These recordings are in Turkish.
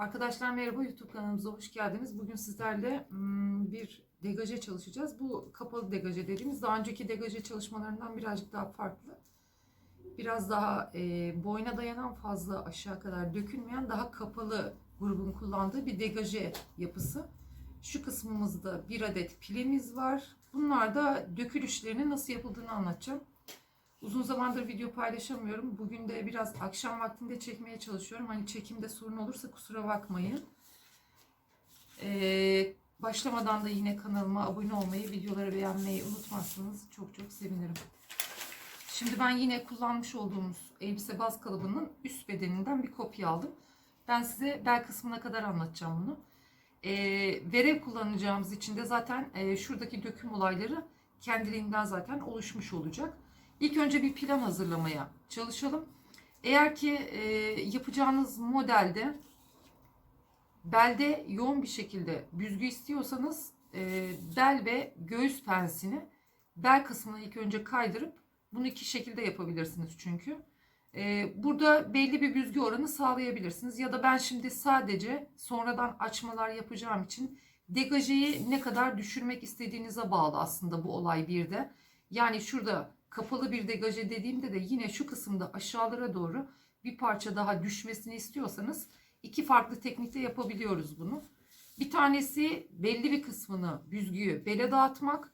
Arkadaşlar merhaba YouTube kanalımıza hoş geldiniz. Bugün sizlerle hmm, bir degaje çalışacağız. Bu kapalı degaje dediğimiz daha önceki degaje çalışmalarından birazcık daha farklı. Biraz daha e, boyuna dayanan fazla aşağı kadar dökülmeyen daha kapalı grubun kullandığı bir degaje yapısı. Şu kısmımızda bir adet pilimiz var. Bunlar da dökülüşlerinin nasıl yapıldığını anlatacağım. Uzun zamandır video paylaşamıyorum. Bugün de biraz akşam vaktinde çekmeye çalışıyorum. Hani çekimde sorun olursa kusura bakmayın. Ee, başlamadan da yine kanalıma abone olmayı, videoları beğenmeyi unutmazsanız çok çok sevinirim. Şimdi ben yine kullanmış olduğumuz elbise baz kalıbının üst bedeninden bir kopya aldım. Ben size bel kısmına kadar anlatacağım bunu. Ee, verev kullanacağımız için de zaten e, şuradaki döküm olayları kendiliğinden zaten oluşmuş olacak. İlk önce bir plan hazırlamaya çalışalım. Eğer ki e, yapacağınız modelde belde yoğun bir şekilde büzgü istiyorsanız e, bel ve göğüs pensini bel kısmına ilk önce kaydırıp bunu iki şekilde yapabilirsiniz çünkü. E, burada belli bir büzgü oranı sağlayabilirsiniz. Ya da ben şimdi sadece sonradan açmalar yapacağım için degajeyi ne kadar düşürmek istediğinize bağlı aslında bu olay bir de. Yani şurada kapalı bir degaje dediğimde de yine şu kısımda aşağılara doğru bir parça daha düşmesini istiyorsanız iki farklı teknikte yapabiliyoruz bunu. Bir tanesi belli bir kısmını büzgüyü bele dağıtmak,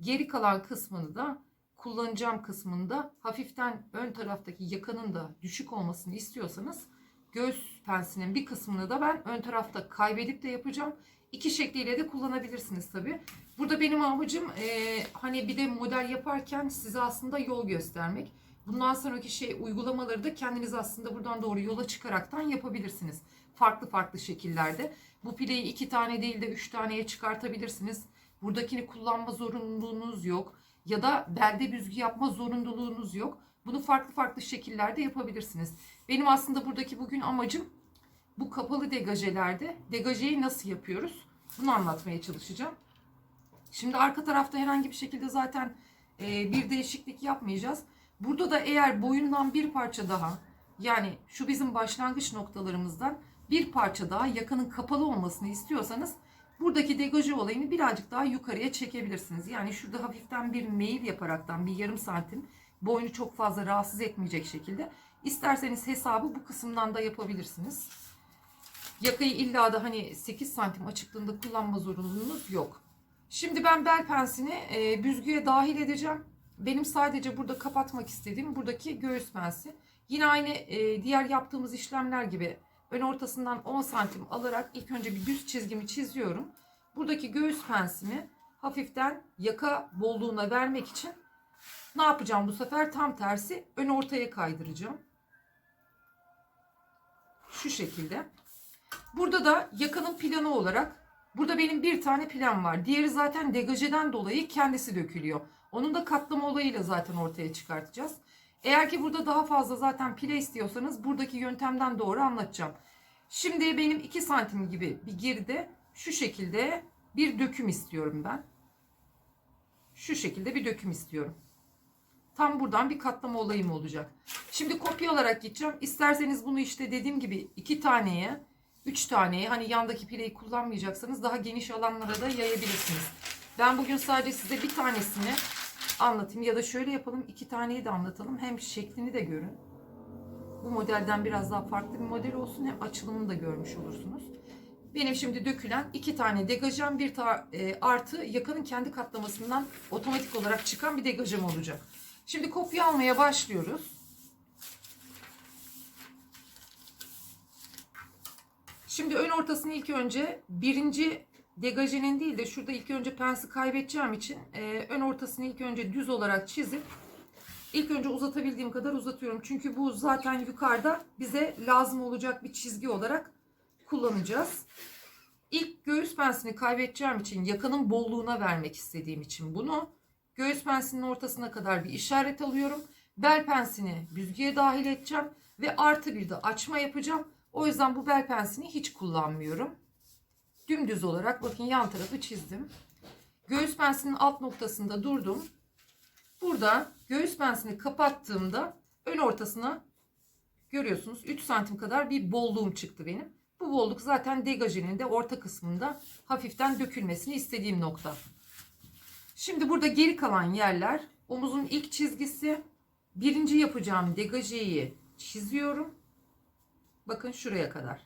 geri kalan kısmını da kullanacağım kısmında hafiften ön taraftaki yakanın da düşük olmasını istiyorsanız göğüs pensinin bir kısmını da ben ön tarafta kaybedip de yapacağım. İki şekliyle de kullanabilirsiniz tabi. Burada benim amacım e, hani bir de model yaparken size aslında yol göstermek. Bundan sonraki şey uygulamaları da kendiniz aslında buradan doğru yola çıkaraktan yapabilirsiniz. Farklı farklı şekillerde. Bu pileyi iki tane değil de üç taneye çıkartabilirsiniz. Buradakini kullanma zorunluluğunuz yok. Ya da belde büzgü yapma zorunluluğunuz yok. Bunu farklı farklı şekillerde yapabilirsiniz. Benim aslında buradaki bugün amacım bu kapalı degajelerde degajeyi nasıl yapıyoruz? Bunu anlatmaya çalışacağım. Şimdi arka tarafta herhangi bir şekilde zaten e, bir değişiklik yapmayacağız. Burada da eğer boyundan bir parça daha yani şu bizim başlangıç noktalarımızdan bir parça daha yakanın kapalı olmasını istiyorsanız buradaki degaje olayını birazcık daha yukarıya çekebilirsiniz. Yani şurada hafiften bir meyil yaparaktan bir yarım santim boynu çok fazla rahatsız etmeyecek şekilde isterseniz hesabı bu kısımdan da yapabilirsiniz. Yakayı illa da hani 8 santim açıklığında kullanma zorunluluğunuz yok. Şimdi ben bel pensini e, büzgüye dahil edeceğim. Benim sadece burada kapatmak istediğim buradaki göğüs pensi. Yine aynı e, diğer yaptığımız işlemler gibi ön ortasından 10 santim alarak ilk önce bir düz çizgimi çiziyorum. Buradaki göğüs pensimi hafiften yaka bolluğuna vermek için ne yapacağım bu sefer? Tam tersi ön ortaya kaydıracağım. Şu şekilde. Burada da yakanın planı olarak burada benim bir tane plan var. Diğeri zaten degajeden dolayı kendisi dökülüyor. Onun da katlama olayıyla zaten ortaya çıkartacağız. Eğer ki burada daha fazla zaten pile istiyorsanız buradaki yöntemden doğru anlatacağım. Şimdi benim 2 santim gibi bir geride şu şekilde bir döküm istiyorum ben. Şu şekilde bir döküm istiyorum. Tam buradan bir katlama olayım olacak. Şimdi kopya olarak gideceğim. İsterseniz bunu işte dediğim gibi iki taneye, üç taneye hani yandaki pileyi kullanmayacaksanız daha geniş alanlara da yayabilirsiniz. Ben bugün sadece size bir tanesini anlatayım ya da şöyle yapalım iki taneyi de anlatalım. Hem şeklini de görün. Bu modelden biraz daha farklı bir model olsun hem açılımını da görmüş olursunuz. Benim şimdi dökülen iki tane degajem bir ta, e, artı yakanın kendi katlamasından otomatik olarak çıkan bir degajem olacak. Şimdi kopya almaya başlıyoruz. Şimdi ön ortasını ilk önce birinci degajenin değil de şurada ilk önce pensi kaybedeceğim için e, ön ortasını ilk önce düz olarak çizip ilk önce uzatabildiğim kadar uzatıyorum. Çünkü bu zaten yukarıda bize lazım olacak bir çizgi olarak kullanacağız. İlk göğüs pensini kaybedeceğim için yakanın bolluğuna vermek istediğim için bunu göğüs pensinin ortasına kadar bir işaret alıyorum. Bel pensini büzgüye dahil edeceğim ve artı bir de açma yapacağım. O yüzden bu bel pensini hiç kullanmıyorum. Dümdüz olarak bakın yan tarafı çizdim. Göğüs pensinin alt noktasında durdum. Burada göğüs pensini kapattığımda ön ortasına görüyorsunuz 3 santim kadar bir bolluğum çıktı benim. Bu bolluk zaten degajının de orta kısmında hafiften dökülmesini istediğim nokta. Şimdi burada geri kalan yerler omuzun ilk çizgisi. Birinci yapacağım degajeyi çiziyorum. Bakın şuraya kadar.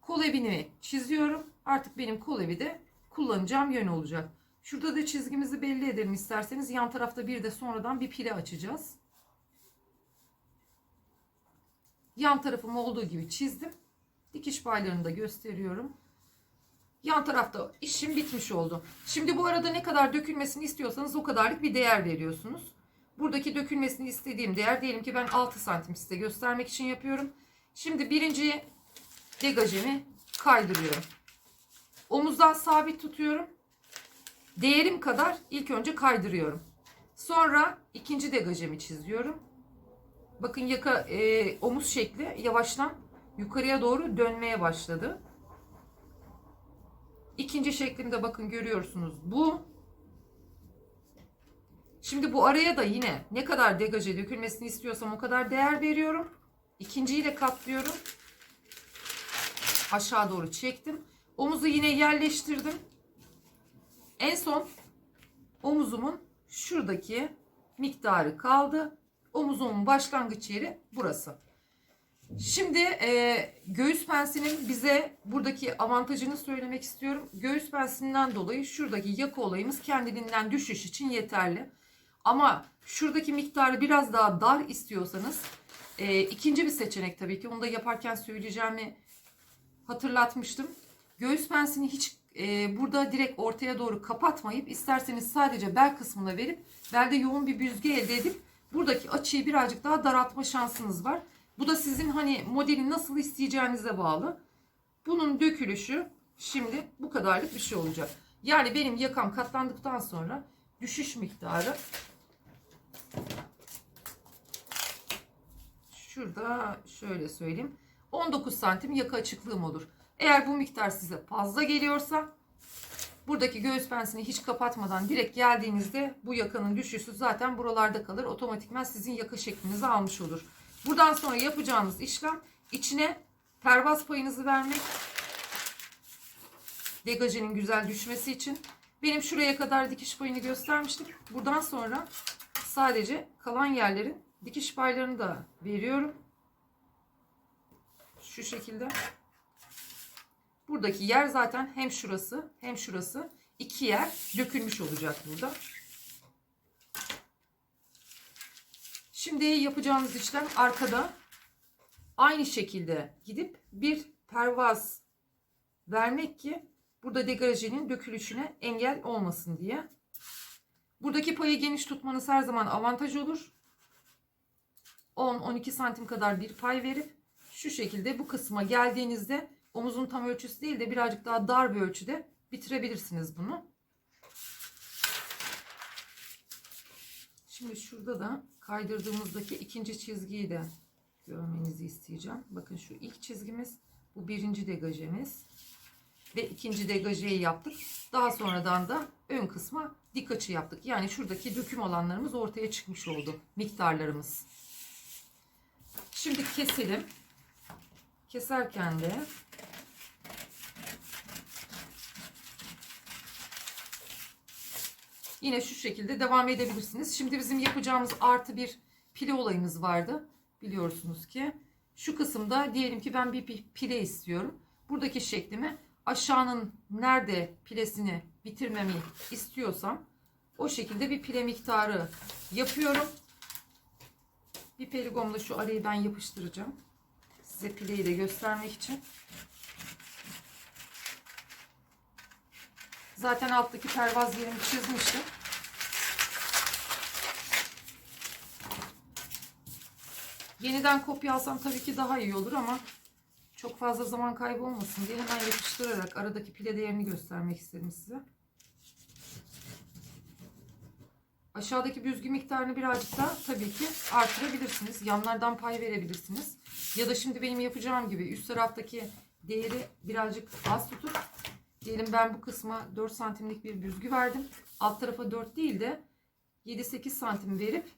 Kol evini çiziyorum. Artık benim kol evi de kullanacağım yön olacak. Şurada da çizgimizi belli edelim isterseniz. Yan tarafta bir de sonradan bir pile açacağız. Yan tarafım olduğu gibi çizdim. Dikiş paylarını da gösteriyorum. Yan tarafta işim bitmiş oldu. Şimdi bu arada ne kadar dökülmesini istiyorsanız o kadarlık bir değer veriyorsunuz. Buradaki dökülmesini istediğim değer diyelim ki ben 6 santim size göstermek için yapıyorum. Şimdi birinci degajemi kaydırıyorum. Omuzdan sabit tutuyorum. Değerim kadar ilk önce kaydırıyorum. Sonra ikinci degajemi çiziyorum. Bakın yaka e, omuz şekli yavaştan yukarıya doğru dönmeye başladı. İkinci şeklimde bakın görüyorsunuz bu. Şimdi bu araya da yine ne kadar degaje dökülmesini istiyorsam o kadar değer veriyorum. İkinciyi de katlıyorum. Aşağı doğru çektim. Omuzu yine yerleştirdim. En son omuzumun şuradaki miktarı kaldı. Omuzumun başlangıç yeri burası. Şimdi e, göğüs pensinin bize buradaki avantajını söylemek istiyorum. Göğüs pensinden dolayı şuradaki yaka olayımız kendiliğinden düşüş için yeterli. Ama şuradaki miktarı biraz daha dar istiyorsanız e, ikinci bir seçenek tabii ki. Onu da yaparken söyleyeceğimi hatırlatmıştım. Göğüs pensini hiç e, burada direkt ortaya doğru kapatmayıp isterseniz sadece bel kısmına verip belde yoğun bir büzge elde edip buradaki açıyı birazcık daha daraltma şansınız var. Bu da sizin hani modeli nasıl isteyeceğinize bağlı. Bunun dökülüşü şimdi bu kadarlık bir şey olacak. Yani benim yakam katlandıktan sonra düşüş miktarı şurada şöyle söyleyeyim 19 santim yaka açıklığım olur. Eğer bu miktar size fazla geliyorsa buradaki göğüs pensini hiç kapatmadan direkt geldiğinizde bu yakanın düşüşü zaten buralarda kalır. Otomatikman sizin yaka şeklinizi almış olur. Buradan sonra yapacağınız işlem içine pervaz payınızı vermek. Degajenin güzel düşmesi için. Benim şuraya kadar dikiş payını göstermiştim. Buradan sonra sadece kalan yerlerin dikiş paylarını da veriyorum. Şu şekilde. Buradaki yer zaten hem şurası hem şurası. iki yer dökülmüş olacak burada. Şimdi yapacağımız işlem arkada aynı şekilde gidip bir pervaz vermek ki burada degajenin dökülüşüne engel olmasın diye. Buradaki payı geniş tutmanız her zaman avantaj olur. 10-12 santim kadar bir pay verip şu şekilde bu kısma geldiğinizde omuzun tam ölçüsü değil de birazcık daha dar bir ölçüde bitirebilirsiniz bunu. Şimdi şurada da kaydırdığımızdaki ikinci çizgiyi de görmenizi isteyeceğim. Bakın şu ilk çizgimiz bu birinci degajemiz ve ikinci degajeyi yaptık. Daha sonradan da ön kısma dik açı yaptık. Yani şuradaki döküm alanlarımız ortaya çıkmış oldu. Miktarlarımız. Şimdi keselim. Keserken de Yine şu şekilde devam edebilirsiniz. Şimdi bizim yapacağımız artı bir pile olayımız vardı. Biliyorsunuz ki. Şu kısımda diyelim ki ben bir pile istiyorum. Buradaki şeklimi aşağının nerede pilesini bitirmemi istiyorsam o şekilde bir pile miktarı yapıyorum. Bir peligomla şu arayı ben yapıştıracağım. Size pileyi de göstermek için. Zaten alttaki pervaz yerimi çizmiştim. Yeniden kopya alsam tabii ki daha iyi olur ama çok fazla zaman kaybı olmasın diye hemen yapıştırarak aradaki pile değerini göstermek istedim size. Aşağıdaki büzgü miktarını birazcık da tabii ki artırabilirsiniz. Yanlardan pay verebilirsiniz. Ya da şimdi benim yapacağım gibi üst taraftaki değeri birazcık az tutup diyelim ben bu kısma 4 santimlik bir büzgü verdim. Alt tarafa 4 değil de 7-8 santim verip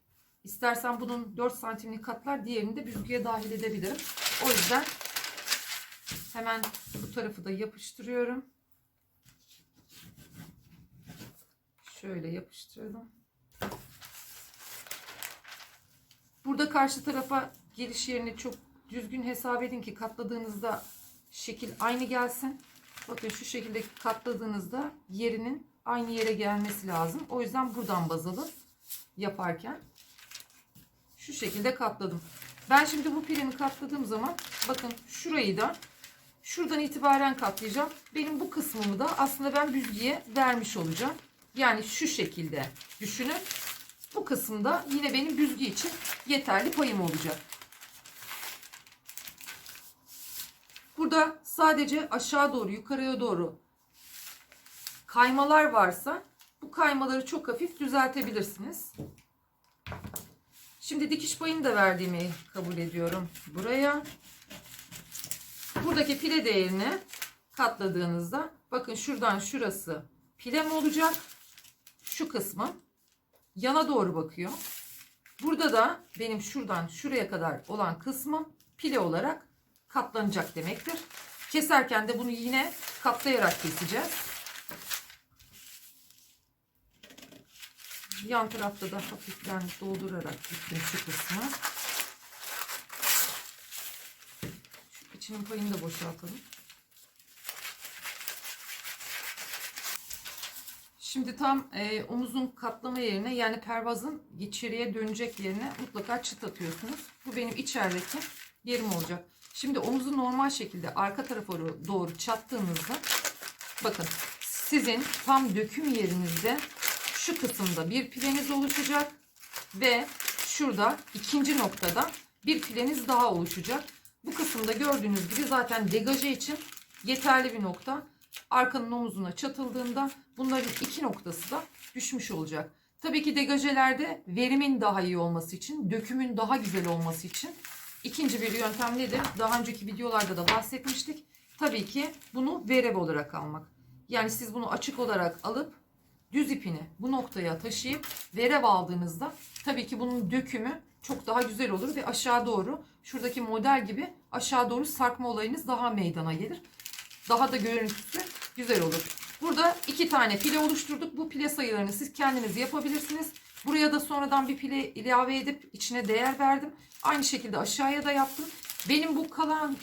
istersen bunun 4 santimlik katlar diğerini de büzgüye dahil edebilirim. O yüzden Hemen bu tarafı da yapıştırıyorum. Şöyle yapıştırdım. Burada karşı tarafa geliş yerini çok düzgün hesap edin ki katladığınızda şekil aynı gelsin. Bakın şu şekilde katladığınızda yerinin aynı yere gelmesi lazım. O yüzden buradan baz alın yaparken. Şu şekilde katladım. Ben şimdi bu pilimi katladığım zaman bakın şurayı da şuradan itibaren katlayacağım. Benim bu kısmımı da aslında ben büzgüye vermiş olacağım. Yani şu şekilde düşünün. Bu kısımda yine benim büzgü için yeterli payım olacak. Burada sadece aşağı doğru yukarıya doğru kaymalar varsa bu kaymaları çok hafif düzeltebilirsiniz. Şimdi dikiş payını da verdiğimi kabul ediyorum buraya. Buradaki pile değerini katladığınızda bakın şuradan şurası pilem olacak. Şu kısmı yana doğru bakıyor. Burada da benim şuradan şuraya kadar olan kısmım pile olarak katlanacak demektir. Keserken de bunu yine katlayarak keseceğiz. Yan tarafta da hafiften doldurarak diktim şu kısmı. Şu içinin payını da boşaltalım. Şimdi tam e, omuzun katlama yerine yani pervazın içeriye dönecek yerine mutlaka çıt atıyorsunuz. Bu benim içerideki yerim olacak. Şimdi omuzu normal şekilde arka tarafa doğru çattığınızda bakın sizin tam döküm yerinizde şu kısımda bir pileniz oluşacak ve şurada ikinci noktada bir pileniz daha oluşacak. Bu kısımda gördüğünüz gibi zaten degaje için yeterli bir nokta. Arkanın omuzuna çatıldığında bunların iki noktası da düşmüş olacak. Tabii ki degajelerde verimin daha iyi olması için, dökümün daha güzel olması için ikinci bir yöntem nedir? Daha önceki videolarda da bahsetmiştik. Tabii ki bunu verev olarak almak. Yani siz bunu açık olarak alıp düz ipini bu noktaya taşıyıp verev aldığınızda tabii ki bunun dökümü çok daha güzel olur ve aşağı doğru şuradaki model gibi aşağı doğru sarkma olayınız daha meydana gelir. Daha da görüntüsü güzel olur. Burada iki tane pile oluşturduk. Bu pile sayılarını siz kendiniz yapabilirsiniz. Buraya da sonradan bir pile ilave edip içine değer verdim. Aynı şekilde aşağıya da yaptım. Benim bu kalan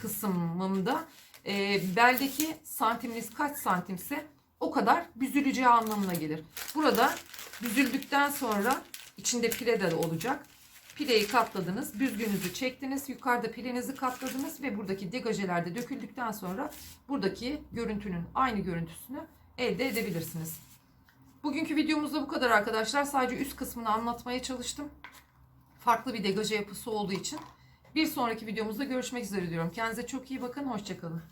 kısmımda e, beldeki santiminiz kaç santimse o kadar büzüleceği anlamına gelir. Burada büzüldükten sonra içinde pile de olacak. Pideyi katladınız, büzgünüzü çektiniz, yukarıda pilenizi katladınız ve buradaki degajelerde döküldükten sonra buradaki görüntünün aynı görüntüsünü elde edebilirsiniz. Bugünkü videomuzda bu kadar arkadaşlar. Sadece üst kısmını anlatmaya çalıştım. Farklı bir degaje yapısı olduğu için. Bir sonraki videomuzda görüşmek üzere diyorum. Kendinize çok iyi bakın. Hoşçakalın.